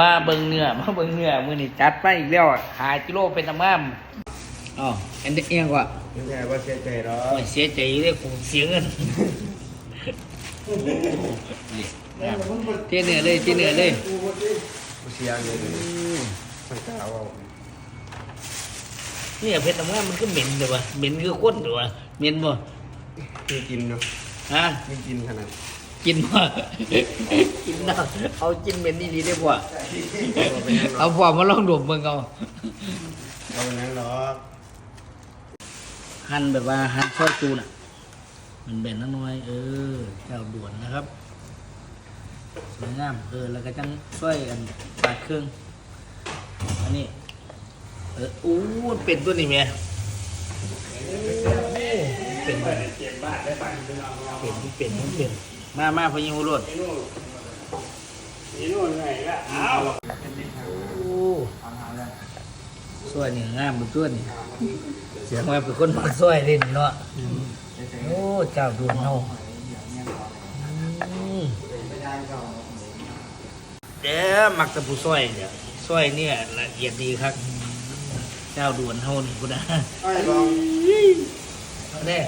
มาเบิ่งเนื้อมาเบิ่งเนื้อมื้อนี้จัดไปอีกแล้วหากิโลเป็นตำงามอ๋ออันนี้เอียงกว่ายังไงว่าเสียใจหรอโอ้ยเสียใจเลยกูเสียเงินนี่เที่ยเนื้อเลยเที่ยเนื้อเลยเสียเงินมันกล้าว่าเนี่ยเพชรตำงามมันก็เหม็นเลยวะเหม็นคือข้นเลยวะเหม็นบ่คือกินเนาะฮะไม่กินขนาด กินบ่กินเนาะเอากินเหม็นนี่ดีได้บ่เอาพอมาลองดมเบิ่งเอาเอาเป็นนั้นหรอกหั่นแบบว่าหั่นซอสจูน่ะ มันเป็นน้อยๆเออเจ้าด่วนนะครับสวยงามเออแล้วก็จังช่วยกันปาดเครื่องอันนี้เอออู้มันเป็นตัวนี้แม่เป็นตัวนี้เป็นมันเป็นมันเป็น มามาพยิงหูรถนี่นู่นไงละอ้าวโอ้สวยนี่งามบนตัวนี่เสียงว่าเป็นคนมาสวยเล่นเนาะโอ้เจ้าดวงเฮาอืมเด้อมักจะผู้สวยเนี่ยสวยเนี่ยละเอียดดีครับ เจ้าดวนเฮานี่พุ่นนะไอ้ลองเด้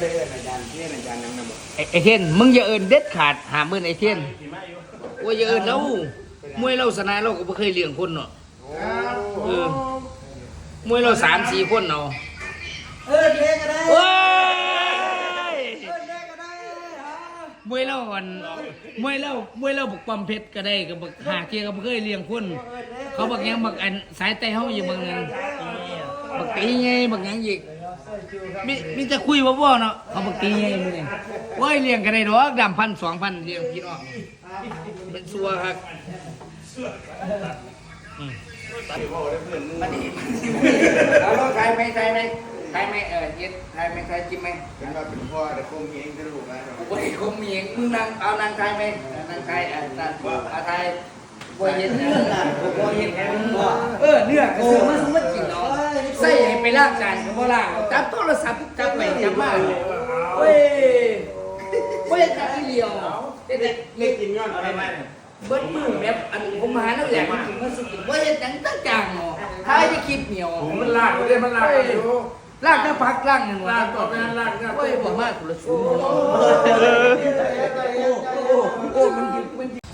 ไม่ได้เอิ้นอาจารย์ที่อาจารย์ยังนำบอกไอ้ไอ้เทียนมึงอย่าเอินเด็ดขาดหามื่นไอ้เทียนโอ้ยอย่าเอินแล้วมวยเราสนายเราก็บ่เคยเลี้ยงคนเนาะเออมวยเราสามสี่คนเนาะเออเด็กก็ได้โอ้ยเออเด็กก็ได้ฮะมวยเราอันมวยเรามวยเราบุกปั๊มเพชรก็ได้ก็บักหาเกียก็บ่เคยเลี้ยงคนเขาบักหยังบักอันสายไตเฮาอยู่บางนึงบักตีไงบักหยังอีก มีมีแต่คุยบ่าบ่เนาะเขาบักตีไงมื้อนี้โอ้ยเลี้ยงก็ได้ดอกดำพันสองพันเลี้ยงพี่น้องเป็นสัวครับอืมมาดิเอาลองใครไหมใครไหมใครไหมเออย็ดใครไหมใครกินไหมเป็นว่าเป็นพ่อแต่คงเองจะลูกนะโอ้ยคงมีอย่างมึงนั่งเอานางไทยไหมนางไทยเออนั่นอาไทยบวยเย็นเนื้อบวยเย็นเออเนื้อกระเสือมันมันกินเนาะ ใส่ให้ไปล้างจานก็บ่ล้างจับโทรศัพท์จับไปจับมาเว้ยเว้ยจับที่เดียวเด็ดเล็กกินย้อนอะไรไหมเบิดมือแบบอันผมหาแล้วแหละมันกินมันสุกินเว้ยจังตั้งจางเนาะถ้าจะคิดเหนียวมันลากไปเลยมันลากอยู่ลากถ้าพักล่างหนึ่งวันลากต่อไปนั้นลากนะเว้ยบอกมากกุละสูงโอ้โหโอ้มันยิงมันยิง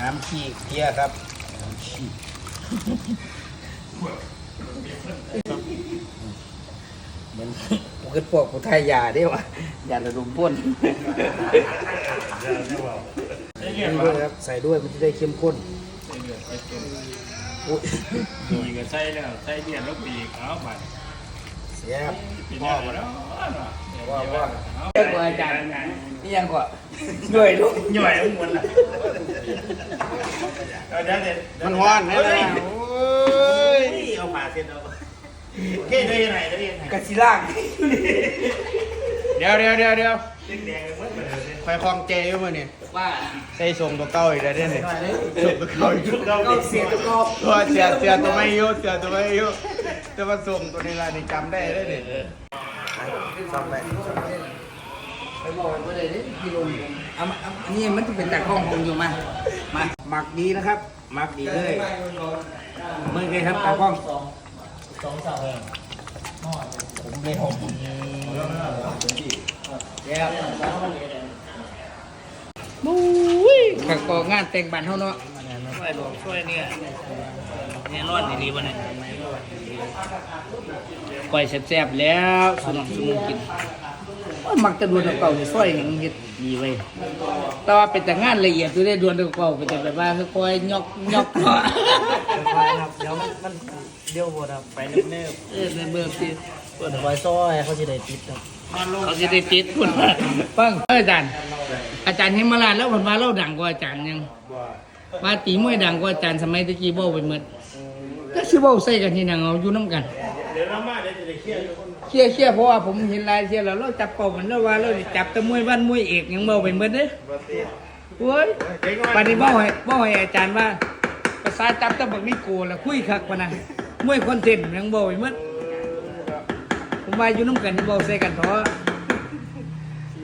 น้ำขี้เพี้ยครับน้ำขี้ เหมือนปกติพวกผู้ไทยยาได้วะยาระดมพ่นด้วยครับใส่ด้วยมันจะได้เข้มข้นอุ๊ยปีก็ใส่แล้วใส่เดียนแล้วปีกเอาบัดเสียบปีหน้าบ่แล้วว่าว่าเจ้าอาจารย์นี่ยังกว่า ด้วยลูกหน่อยทั้งหมดละเอาเดี๋ยวเดี๋ยวมันฮ้อนนะเฮ้ยโอ้ยเอาผ่าเสร็จเอาเก้ได้ยังไงได้ยังไงกะสิล่างเดี๋ยวเดี๋ยวเดี๋ยวเดี๋ยวแดงๆเหมือนกันเลยไฟคลองเจอยู่มื้อนี่ว่าใส่ทรงตัวเก่าอีกแล้วเด้อนี่ส่งตัวเก่าอีกเราก็เสียตัวกอบตัวเสียเสียตัวไม่อยู่เสียตัวไม่อยู่แต่ว่าส่งตัวนี้ล่ะนี่จำได้เด้อนี่ซ่อม ไปไปบอกไปเลยดิพี่ลุงเอามาเอาอันนี้มันจะเป็นแต่ข้องคงอยู่มา มาหมักดีนะครับ หมักดีเลยมือเลยครับตากล้องสองสามผมเลยผมเดี๋ยวมุ้ยขักกองานแต่งบ้านเท่าเนาะช่วยบอกช่วยเนี่ยเนี่ยนอนดีๆวันนี้ก่อยแซ่บๆแล้วสุนัขสุมุกินโอ้ย มักจะดวนเก่าๆนี่ซอยหยังเฮ็ดดีไว้ยแต่ว่าเป็นแต่งานละเอียดอยู่ได้ดวนเก่าๆเป็นแต่แบบว่าค่อยๆยอกยอกเนาะครับเดี๋ยวมันเดี๋ยวหมดครับไปเนิบเออในเบิ่มสิๆเปิดไว้ซอยเขาจะได้ติดครับเขาสิได้ติดพุ่นว่าฟังเอ้ยอาจารย์ อาจารย์เฮมมาลาดแล้วเพิ่นว่าเราดังกว่าอาจารย์ยัง ว่าตีมวยดังกว่าอาจารย์สมัยตะกี้เว้าไปหมดก็สิเว้าใส่กันที่นังเอาอยู่นํกัน เดี๋ยวเรามาเดี๋ยวจะได้เคลียร์อยู่คน เคลียร์เคลียร์เพราะว่าผมเห็นรายเที่ยแล้วเราจับเป่ามันแล้วว่าเราสิจับแต่มวยบ้านมวยเอกยังเว้าไปหมดเด้โอ้ยปฏิบัติให้บ่ให้อาจารย์ว่าภาษาจับแตะบักนี่โกแล้วคุยคักปะนะมวยคอนเทนต์ยังบ่ไปหมดผมว่าอยู่น้ำกันที่บ่ใส่กันท้อ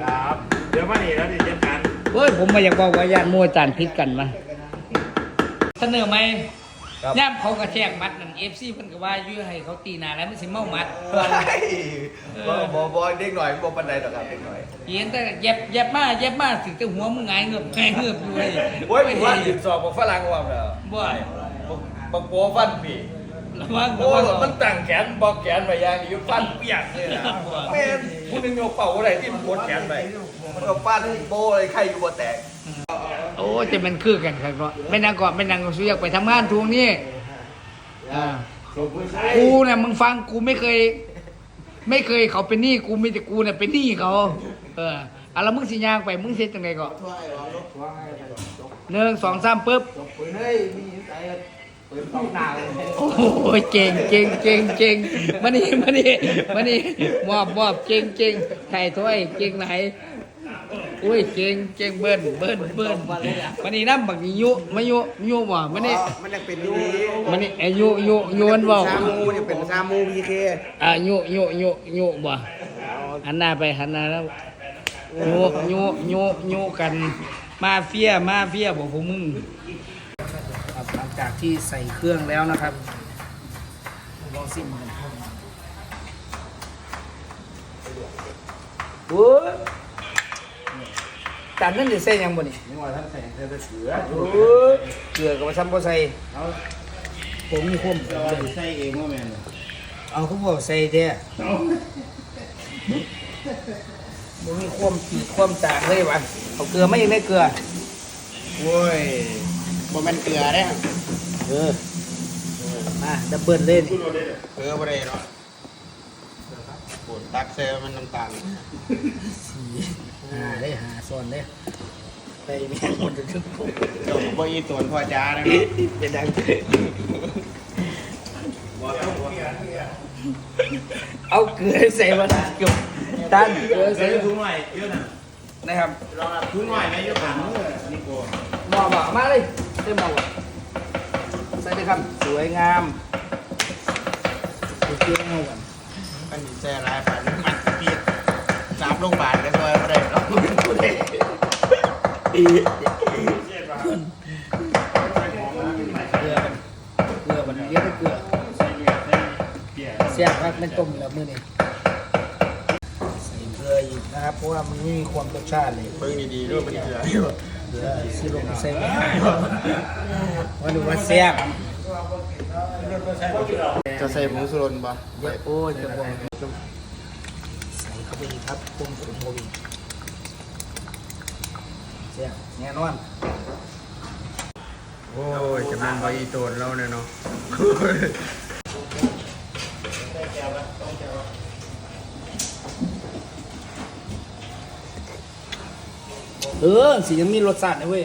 ครับเดี๋ยวมานี่แล้วนี่เตรียมการโเฮ้ยผมมาอยากบอกว่าญาติโมอาจารย์พิษกันมาเสนอไหม ย่ามเขากระแทกมัดนั่นเอฟซีเพิ่นก็ว่าอยู่ให้เขาตีหนาแล้วมันสิเมามัดบ่บ่บ่เด็กหน่อยบ่ปานใดดอกครับเด็กหน่อยเห็นแต่เย็บเย็บมาเย็บมาถึงแต่หัวมึงไงายเงือบไงายเงือบอยู่เลยโอ้ยผมว่าสิบสอบบ่ฝรั่งว่าแล้วบ่บักโบฟันปีระวังโอ้ระวังมันตั้งแขนบอกแขนไปอย่างนี้ฟันเปียกเลยนะแม่นผู้หนึงโยกเป่าอะไรที่มันกดแขนไปมันก็ฟันโบอะไรใครอยู่บ่แตก โอ้จะเป็นคือกันครับเนาะไม่นางก่อนไม่นางก็สุยากไปทำงานทวงนี้อ่ากูเนี่ยมึงฟังกูไม่เคย ไม่เคยเขาเป็นหนี้กูมีแต่กูเนี่ยเป็นหนี้เขาเอออะแล้วมึงสิยางไปมึงเซ็ตจังไงก่อนหนึ่งสองสามปุ๊บโอ้โหเก่งเก่งเก่งเก่งมานี่มานี่มานี่มอบมอบเก่งเก่งไถ่ถ้วยเก่งไหน อุ้ยเก่งเก่งเบิ้ลเบิ้ลเบิ้ลมานี่น้ำบักนี่ยุมายุยุบ่มานี่มันยังเป็นยูมานี่ไอ้ยุยุยุมันบอกซามูยังเป็นซามูพีเคอะยุยุยุยุบ่หันหน้าไปหันหน้าแล้วยุยุยุยุกัน มาเฟียมาเฟียบอกพวกมึงครับหลังจากที่ใส่เครื่องแล้วนะครับลองซิมกันโอ้ย จานนั่นจะใส่หยังบ่นี่นี่ว่าท่านใส่เสื้อเสือโอ้ยเกลือกับมาซ้ำบ่ใส่ผมมีความใส่เองว่าแม่นเอาเขาบอกใส่แท้มึงมีความขีดความจางเลยวะเอาเกลือไม่ยังได้เกลือโว้ยบ่แม่นเกลือเด้เออมาดับเบิลเล่นเกลือบ่ได้เนาะปวดตักเซมันน้ำตาล หาได้หาซอนได้ไปแม่งหมดทุกคนเจ้าบ่อีตวนพ่อจ้านะเป็นดังเอาเกลือใส่มาเกี่ยวตันเกลือใส่ถุงหน่อยเยอะน่ะนะครับลองถุงหน่อยไหมยกขามือนี่โกหมอบอกมาเลยเต็มหมอบอกใส่เลยครับสวยงามดูเกลือเงากันอันนี้แซ่ร้ายปาน โรงพยาบาลก็ซอยบ่ได้เนาะบ่ได้เกลือมันเกลือมันเรียกเกลือเสียบครับมันต้มแล้วมือนี้ใส่เกลืออีกนะครับ เพราะว่ามันไม่มีความรสชาติเลยเบิ่งดีๆด้วยมันเกลือเกลือซีลงใส่ไม่ได้ว่าดูว่าแซ่บจะใส่ผงสุรนบ่เดี๋ยวโอ้ยจะบอก ใส่เข้าไปอีกครับต้มขุ่นโมบิแซ่บแน่นอน โอ้ยจะมันบ่อีโตนเราเนี่ยเนาะเออสียังมีรสชาตินะเว้ย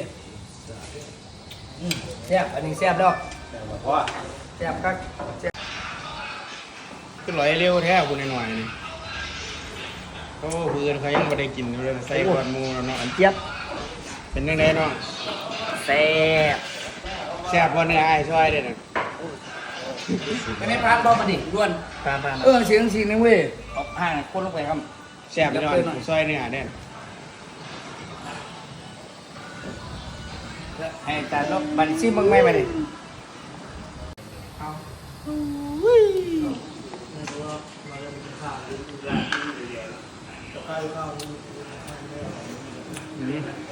อืมแซ่บอันนี้แซ่บแล้วว่าแซ่บครับแซ่บขึ้นร้อยเร็วแท้คุณหน่อยนี่ โอ้เพื่อนเขายังไม่ได้กินเลยใส่ก่อนหมูแล้วเนาะอันเจี๊ยบเป็นยังไงเนาะแซ่บแซ่บบ่เนื้ออ้ายช่วยเด้อน่ะไม่ได้พานบอมาดิด้วนตามเออเสียงสีนึงเว้ยออกห่างคนลงไปครับๆแซ่บเนาะซอยเนื้อเด้อให้จานลบบันซิมึงไม่มาดิ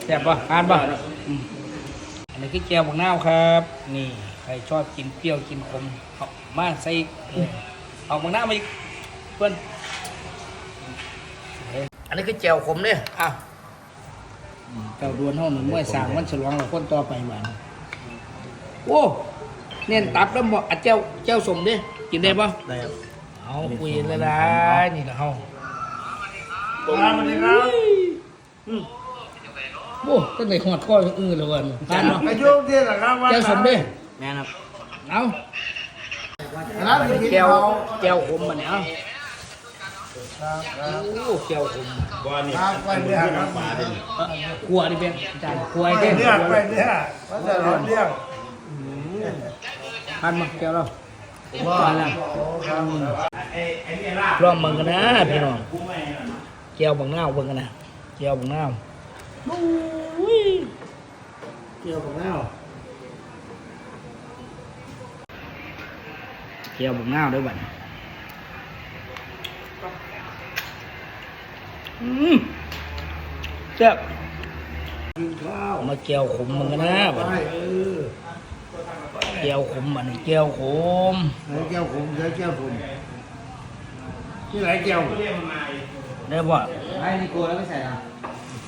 แซ่บป่ะทานป่ะอืมอันนี้คือแกวบักนาวครับ นี่ ใครชอบกินเปรี้ยวกินขมเอามาใส่เอาบักนาวมาอีกเพื่อนอันนี้คือแจวขมเนี่ยอะเจ้าดวนห้องหนึ่งเมื่อสามวันฉลองเราคนต่อไปหวานโอ้เน้นตับแล้วบอกอะเจ้าเจ้าสมดิกินได้ป่ะได้ครับเอาคุยเลยนะนี่นะเฮา ครับสวัสดีครับโอ้ตั้งแต่หอดข้ออื้อเลยวันทานเนาะไปยุ่งที่ไหนครับว่าเจ้าสมดิแม่ครับเอาครับแก้วแก้วขมมันเนี่ยเอาโอ้แก้วขมบ่นี่ไปเนื้อครับปลาเด้ครัวนี่เป็นจานครัวไอ้เด้งเนื้อไปเนื้อว่าจะร้อนเรื่องทานมาแก้วเราทานแล้วลองมึงกันนะพี่น้อง แก้วบางนาวเบิ่งกันนะแก้วบางนาวโอ้ยเกี่ยวกับแล้วเกี่ยวบุกง่าวด้วยบัดอืมเจ็บกินข้าวมาเกี่ยวขมมึงกันนะบัดไปนี้เออเกี่ยวขมบัดนี้เกี่ยวขมไหนแก้วผมไหนแก้วผมที่ไหนแก้ว ได้บ่ไอ้นี่กลัวแล้วไม่ใส่ละ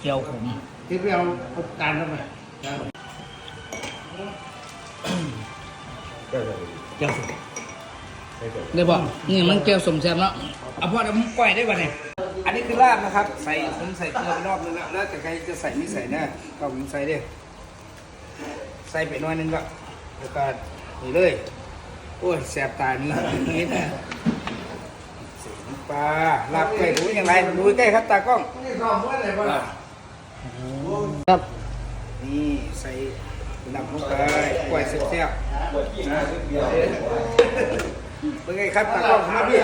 เกี่ยวขมที่ไปเอาเอาจานเข้าไปจานเกี่ยวสมได้บ่นี่มันเกี่ยวสมแซ่บเนาะเอาพอเดี๋ยวผมปล่อยได้บ่เนี่ยอันนี้คือลาบนะครับ ใส่ผมใส่เกลือไปรอบนึงแล้วแล้วแต่ใครจะใส่ไม่ใส่นะก็ผมใส่เด้ใส่ไปหน่อยนึงก็แล้วก็นี่เลย โอ้ยแสบตานี่นี่นะใส่น้ำ ปลาลาบไก่ดูยังไงดูใกล้ครับตากล้องนี่ข้าวว่าอะไรบ้างครับนี่ใส่ลำลงไปกล้วยแซ่บๆเบิ่งไงครับตากล้องมาพี่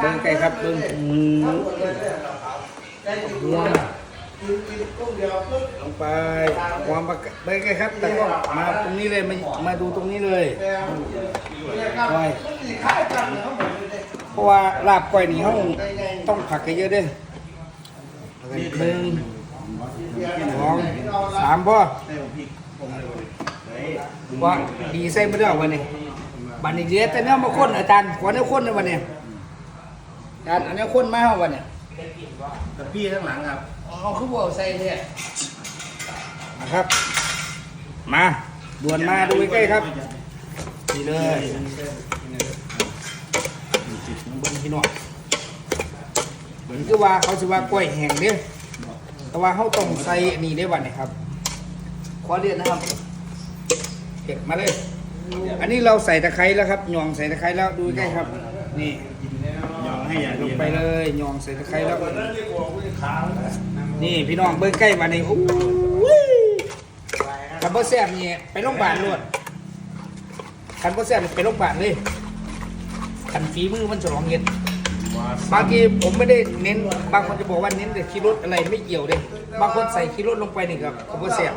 เบิ่งไก่ครับเบิ่งอืมหัวลงไปความปากเบิ่งไงครับตากล้องมาตรงนี้เลยมามาดูตรงนี้เลยไว้เพ ราะว่าลาบก้อยนี่เขาต้องผักเยอะๆเด้อหนึ่งสองสามพ่อว่าดีใส่ไม่ได้เอาวันนี้บันนี้เดี๋ยวแต่เนื้อมาข้นอาจารย์ขอเนื้อข้นในวันนี้อาจารย์เอาเนื้อข้นมาเอาวันนี้แต่พี่ข้างหลังครับเอาคือบอกใส่เนี่ยนะครับ มาด่วนมาดูใกล้ๆครับนี่เลย เบิ้งพี่น้องเหมือนคือว่าเขาสิว่ากล้วยแห้งเด้อแต่ว่าเขาต้องใส่อันนี่ได้วันนี้ครับขอเรียนนะครับเก็บมาเลย อันนี้เราใส่ตะไคร้แล้วครับหยองใส่ตะไคร้แล้วดูใกล้ครับ นี่ยอมให้อย่างลงไปเลยหยองใส่ตะไคร้แล้ว นี่พี่น้องเบิ้งใกล้มาในโอ้ยคันบ่แซ่บนี่ไปโรงพยาบาลรวดคันบ่แซ่บไปโรงพยาบาลเลย คันฝีมือมันจะลองเห็ดบางทีผมไม่ได้เน้น บางคนจะบอกว่าเน้นแต่คีรสอะไรไม่เกี่ยวเลย บางคนใส่คีรสลงไปนี่ครับก็บ่แซ่บ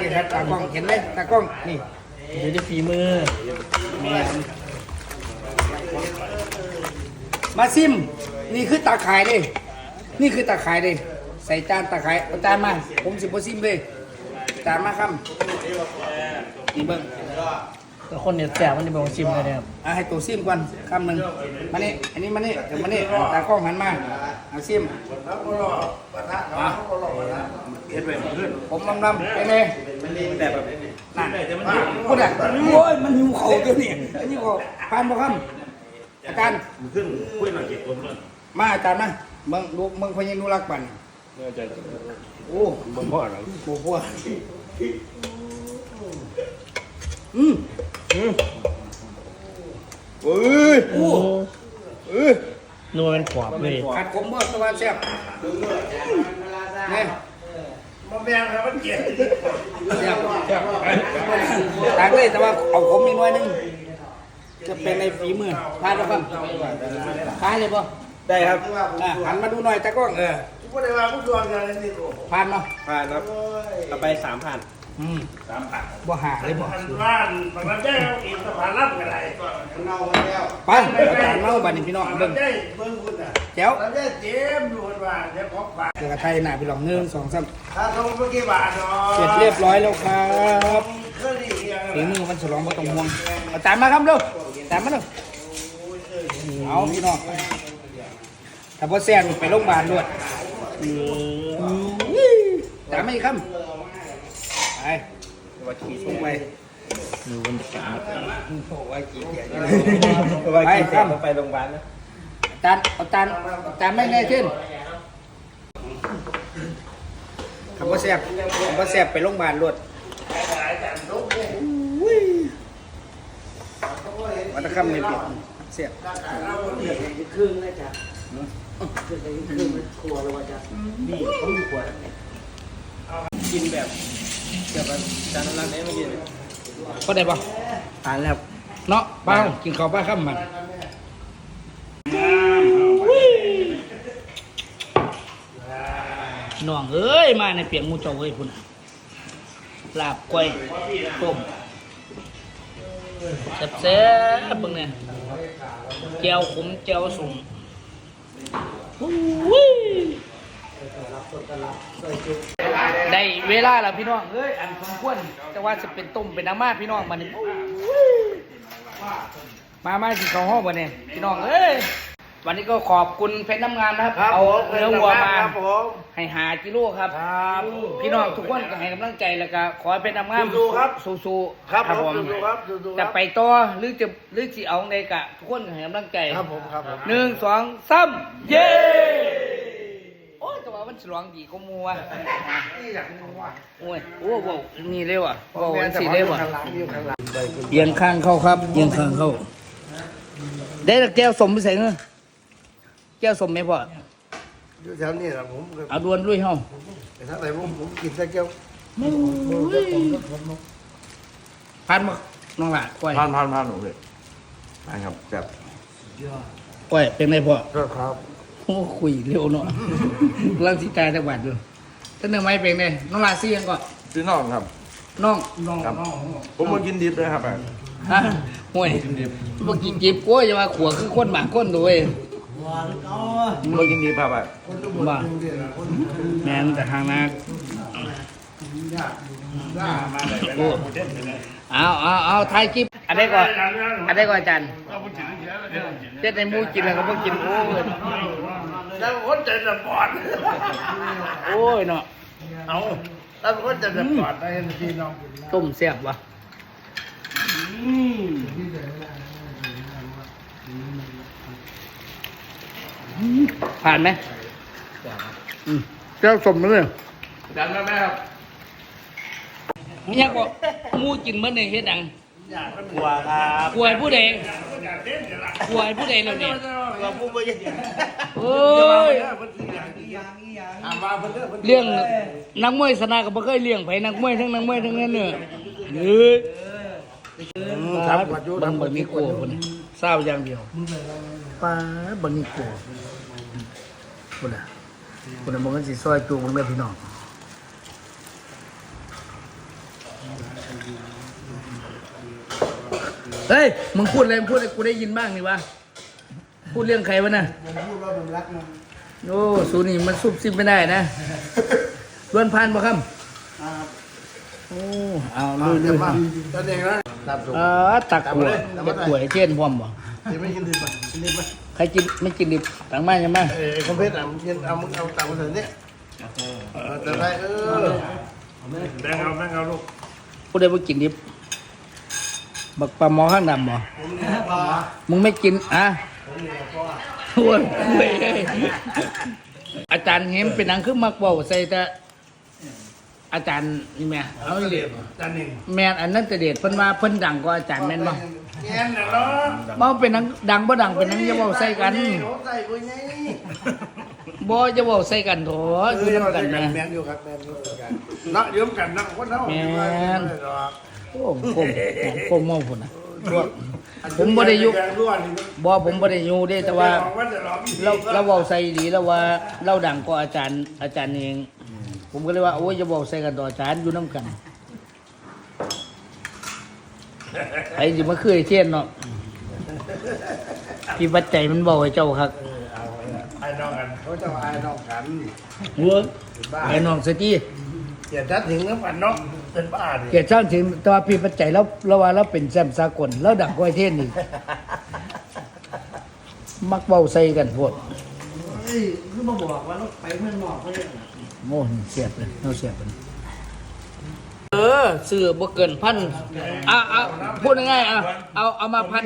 นี่ครับตากล้องเห็นไหมตากล้องนี่อยู่ที่ฝีมือแม่นมาซิม นี่คือตาขายเลยนี่คือตาขายเลยใส่จานตาขายเอาจานมาผมสิบ่ซิมเลยจานมาครับนี่เบิ่ง แต่คนเนี่ยแสบมันจะบอกชิมเลยนะครับอะให้ตัวซิมก่อนคำหนึ่งมานี่อันนี้มานี่เดี๋ยวมานี่ตากล้องหันมาเอาซิมอะเฮ็ดไปขึ้นผมลำลำเป็นไงแต่แบบนั่นพูดอะโอ้ยมันหิวเข่าตัวนี่อันนี้ก็ผ่านบ่ครับอาจารย์ขึ้นคุยหน่อยเก็บผมเลยมาอาจารย์มาเบิ่งดูเบิ่งพญานุรักษ์ปันโอ้ผมพ่อหลังโหพวกอืม เอ้ยโอ้เออนัวเป็นขวบเลยขัดผมบ่สวัสดิ์แซ่บนี่มาแบ่งครับมันเจ็บแซ่บแซ่บต่างเลยแต่ว่าเอาผมอีกหน่อยหนึงจะเป็นในฝีมือทานแล้วครับทานเลยป่ะได้ครับอะหันมาดูหน่อยตากล้องเออพูดได้ว่าพูดดวงกันนี่โอ้ผ่านเนาะผ่านครับต่อไปสามผ่าน อืมสามผ่านบ่หาเลยบ่บ้านปากน้ำใจเอาอีกสะพานรับกันไรไปอาจารย์เมาบัดนี้พี่น้องเบิ่งได้เบิ่งคุณอะแจ๋วแล้วได้เจ็บดูคนว่าเดี๋ยวของฝากเดี๋ยวกระไทยหน้าพี่น้องหนึ่งสองสามถ้าทงเมื่อกี้บาทเนาะเสร็จเรียบร้อยแล้วครับเคยดีอย่างฝีมือมันฉลองบ่ต้องห่วงอาจารย์มาครับเร็วอาจารย์มาเร็วเอาพี่น้องถ้าบ่แซ่บนี่ไปโรงพยาบาลด้วยอาจารย์ไม่ครับไป ว่าขี่ส่งไปดูบรรยากาศโอ้ว่าขี่เกียร์ไปไปครับไปโรงพยาบาลนะอาจารย์อาจารย์อาจารย์ไม่แน่ขึ้นคำว่าแซ่บคำว่าแซ่บไปโรงพยาบาลรวดวันตะค่ำไม่เปลี่ยนแซ่บครึ่งเลยจ้ะครึ่งครึ่งครัวเลยว่าจะนี่เขาอยู่ขวดกินแบบ แบบจานน้ำรักนี้เมื่อกี้ก็ได้ปะทานแล้วเนาะป้ากินข้าวป้าข้ามมันนน้องเอ้ยมาในเปียงหมูเจ้าเอ้ยพุ่นน่ะลาบก้อยต้มแซ่บๆเบิ่งเนี่ยแจ่วขมแจ่วสุ่ม อุ้ยได้เวลาแล้วพี่น้องเอ้ยอันสมควรแต่ว่าจะเป็นต้มเป็นน้ำมาพี่น้องมันนี่มามาสิเขาห้องบ่เนี่ยพี่น้องเอ้ยวันนี้ก็ขอบคุณเพชรน้ำงามนะครับ เอาเนื้อวัวมาครับผมให้หากิโลครับครับ พี่น้องทุกคนก็ให้กำลังใจแล้วก็ขอให้เป็นน้ำงามสู้ๆครับสู้ๆครับผมผมสู้ๆครับสู้ๆครับจะไปต่อหรือจะหรือสิเอาในกะ ทุกคนก็ให้กำลังใจครับผมครับผมหนึ่งสองสามเย้ ฉลองดีก็มัวนี่อยากรู้ว่าโอ้ยโอ้โหนี่เลยว่ะโอ้โหสีเลยว่ะข้างหลังอยู่ข้างหลังไปคุณเอียงข้างเข้าครับเอียงข้างเข้า ได้แต่แก้วสมไปใส่เงื้อแก้วสมไหมพ่ออยู่แถวนี้แหละผมก็เอาดวนด้วยเฮาไปทางไหนผมผมกินแต่แก้วพันมาน้องหละก้อยผ่านผ่านผ่านหนูเลยไปครับแบบก้อยเป็นไงพ่อก็ครับ โอ้คุยเร็วเนาะเล่าที่ตายจังหวัดอยู่ท่านหนึ่งไม่เป็นไงน้องลาซี่ยังก่อนพี่น้องครับ น้องน้องครับผมมากินดิบเลยครับฮะห่วยบ่กินจิบกล้วยอย่ามาขัวคือคนหมาคนด้วยมากินดิบครับบ้าแม่นแต่ทางนักโอ้เอาเอาเอาถ่ายคลิปอันใดก่อนอันใดก่อนอาจารย์ เจ็ดในหมูกินแล้วก็บ่กินโอ้ยแล้วคนใจจะปอดโอ้ยเนาะเอาแล้วคนใจจะปอดได้ที่น้องต้มแซ่บวะผ่านไหมอืมเจ้าสมเลยดันมาแม่ครับเนี่ยก็หมูกินเมื่อในเฮ็ดดัง กลัวครับกลัวให้ผู้ใดกลัวให้ผู้ใดแล้วเนี่ยเราพูดไปยังโอ้ยอ่ามาเพื่อนเรื่องนักมวยสนาก็บ่เคยเลี้ยงไผนักมวยทั้งนักมวยทั้งนั้นเด้อเฮ้ยครับวัดยุบังบังมีโกคนเศร้าอย่างเดียวป้าบังมีโกคนน่ะคนน่ะบ่กันสิซอยจูงเด้อพี่น้อง เฮ้ย มึงพูดอะไรมึงพูดอะไรกูได้ยินบ้างนี่วะ พูดเรื่องใครวะน่ะผมพูดว่าผมรักมันโอ้สูนี่มันซุบซิบไม่ได้นะดวนพันบ่ครับโอ้เอาลุยลุเดี๋ยยวมาตอนเองนะตามสูงอ่าตักกล้วยเด็กกล้วยเช่นพร้อมบ่เดี๋ยวไม่กินดิบอะกินดิบไหมใครกินไม่กินดิบต่างบ้านยังบ้างเอ้ยคอมเพลตอะมึงกินเอามึงเอาตามมาเถอะเนี่ยเออจะได้เออแบ่งเอาแบ่งเอาลูกผู้ใดบ่กินดิบ บักปลาหมอข้างดำบ่มึงไม่กินอะโอ้ยเว้ยอาจารย์เห็นเป็นหนังคือมักเว้าใส่แต่อาจารย์นี่แม่เอาอีหลีจานหนึ่งแม่นอันนั้นแต่เดชเพิ่นว่าเพิ่นดังกว่าอาจารย์แม่นบ่แกนน่ะเนาะบ่เป็นหนังดังบ่ดังเป็นหนังอย่าเว้าใส่กันเขาใส่กูไงบ่จะเว้าใส่กันโถอยู่นํกันแม่แมนอยู่ครับแมนอยู่กันเนาะยืมกันเนาะคนเนาะ โอ้ผมผมเมาพุ่นน่ะผมบ่ได้อยู่บ่ผมบ่ได้อยู่เด้แต่ว่าว่าจะรอพี่เราเราเว้าใส่ดีแล้วว่าเราดังกว่าอาจารย์อาจารย์เอง ผมก็เลยว่าโอ้ยจะเว้าใส่กันต่ออาจารย์อยู่นํกันไอ้สิมาคือไอ้เทียนเนาะพี่ปัจจัยมันบอกให้เจ้าครับไอ้น้องกันเขาจะว่าไอ้น้องกันหัวไอ้น้องสตีอย่าทัดถึงน้ำปันเนาะ เป็นบ้าดิเกียรติช่างถึงตัวพี่ปัจจัยแล้วเราว่าเราเป็นแชมป์สากลแล้วดังกว่าไอ้เทียนนี่ มักเว้าใส่กันโพดเฮ้ยคือมาบอกว่าเราไปเมืองนอกเขาเนี่ยโม่เสียบเลยเราเสียบเลยเออซื้อบ่เกินพันอะอะพูดง่ายๆอะเอาเอามาพัน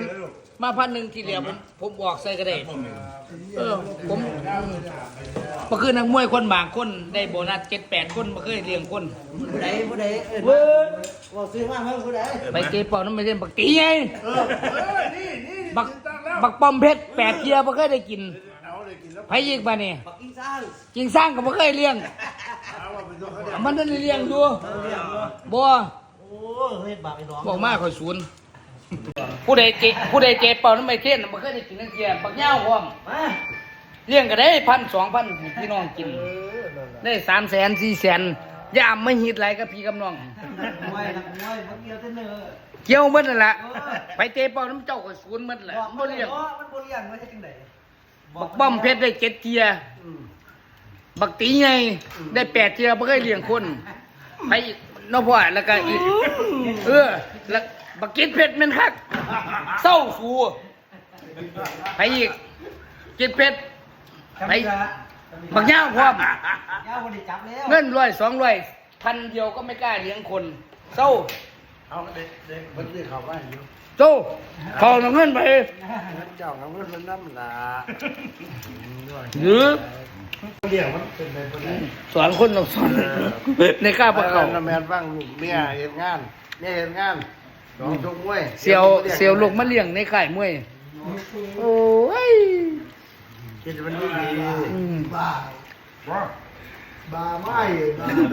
มาพันหนึ่งที่เหลือผมผมบอกใส่ก็ได้เออผมเมื่อคืนนักมวยคนบางคนได้โบนัสเจ็ดแปดคนมาเคยเลี้ยงคน ผู้ใดผู้ใดเอิ้นเว้ยบอกซื้อมาเพิ่มผู้ใดไปเก็บเป่านั้นไม่ใช่บักตีไงบักบักปอมเพชรแปดเกียร์บ่เคยได้กินไผยิงมาเนี่ยปักกิ่งซ่างจริงสร้างก็บ่เคยเลี้ยงมันนั่นเลี้ยงอยู่บ่โอ้เฮ็ดบาปไอ้น้องบอกมาข่อยศูนย์ ผู้ใดเกผู้ใดเจ็บเป่านั้นไม่เท่นบ่เคยได้กินนักเกียบักเหย้าพร้อมมาเลี้ยงก็ได้พันสองพันพี่น้องกินเออนั่นแหละได้สามแสนสี่แสนย่ามไม่ฮิตไรกับพี่กับน้องมวยนักมวยมันเกี่ยวเต้นเนื้อเกี่ยวหมดนั่นแหละไปเตะเป้าน้ำเจ้าก็ศูนย์หมดแหละบ่เลี้ยงมันบ่เลี้ยงไม่ใช่จังไดบักป้อมเพชรได้เจ็ดเทียบักตีไงได้แปดเทียบ่เคยเลี้ยงคนไปอีกนอกพ่อแล้วก็อีกเออแล้ว บักกิดเพชรแมันคักเศร้าสูไปอีก กิดเพชรไป บักย่างพร้อม ยาวบ่ได้จับแล้วเงินร้อยสองร้อยพันเดียวก็ไม่กล้าเลี้ยงคนเศร้าเอาเด็กเด็กมันนี่เขาบ้านอยู่เศร้าเขาเอาเงินไปเจ้าของมันมันน้ำหนาหรือเลี้ยงมันเป็นไปบ่ได้สอนคนต้องสอนในข้าพเจ้าแม่นฟังลูกเมียเฮ็ดงานเมียเฮ็ดงาน สองชกมวยเสียวเสียวลูกมาเลี้ยงในข่ายมวย โอ้ยคิดมันดีดีอืมบ้าบ้าไม่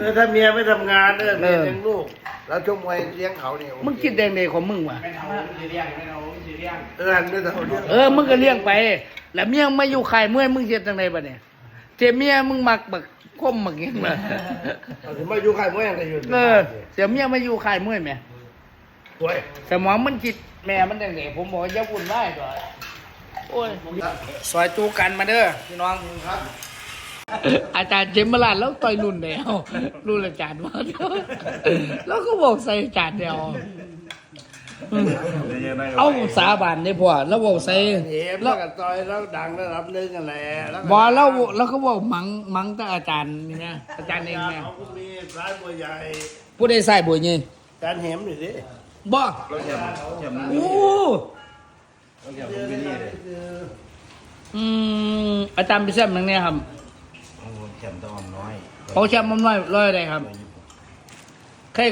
เออถ้าเมียไม่ทำงานเออเมียเลี้ยงลูก แล้วชกมวยเลี้ยงเขาเนี่ยมึงคิดแดงเดของมึงวะเออหันไม่เท่าเลี้ยงเออมึงก็เลี้ยงไป แล้วเมียมาอยู่ข่ายมวยมึงเฮ็ดจังไดบัดเนี่ยเจเมียมึงมักบักคมบักหยังล่ะเอาถึงมาอยู่ค่ายมวยอะไรอยู่เออเสียเมียมาอยู่ข่ายมวยแหม สวยแต่หมอมันคิดแม่มันแดงเดผมบอกว่าอย่าวุ่นวายก่อนโอ้ยซอยจูกันมาเด้อพี่น้องครับ อาจารย์เจมส์มาลาดแล้วต่อยรุ่นเดียวรุ่นอาจารย์ว่าแล้วก็บอกใส่อาจารย์เดียวอืมเอาสาบานได้พอแล้วบอกใส่เห็นแล้แล้ววก็ต่อยแล้วดังระดับหนึงกันแหละแล้วก็บอกแล้วแล้วก็บอกมังมังแต่อาจารย์นี่นะอาจารย์เองนะเขาก็มีร้ายบัวใหญ่ผู้ใดใส่บุญยี่จานแหมหน่อยดิ บอกโอ้อืมอาจารย์ไปแซมนังเนี่ยครับแข็มตะอมน้อยเขาแชมป์มันร้อยร้อยอะไรครับใคร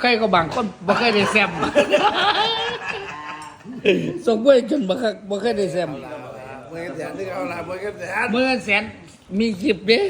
ใครก็บางคนบ่เคยได้แซมส่งกล้วยจนบ่เคยบ่เคยได้แซมเมื่อแสนที่เอาละเมื่อแสนเมื่อแสนมีคลิปเด้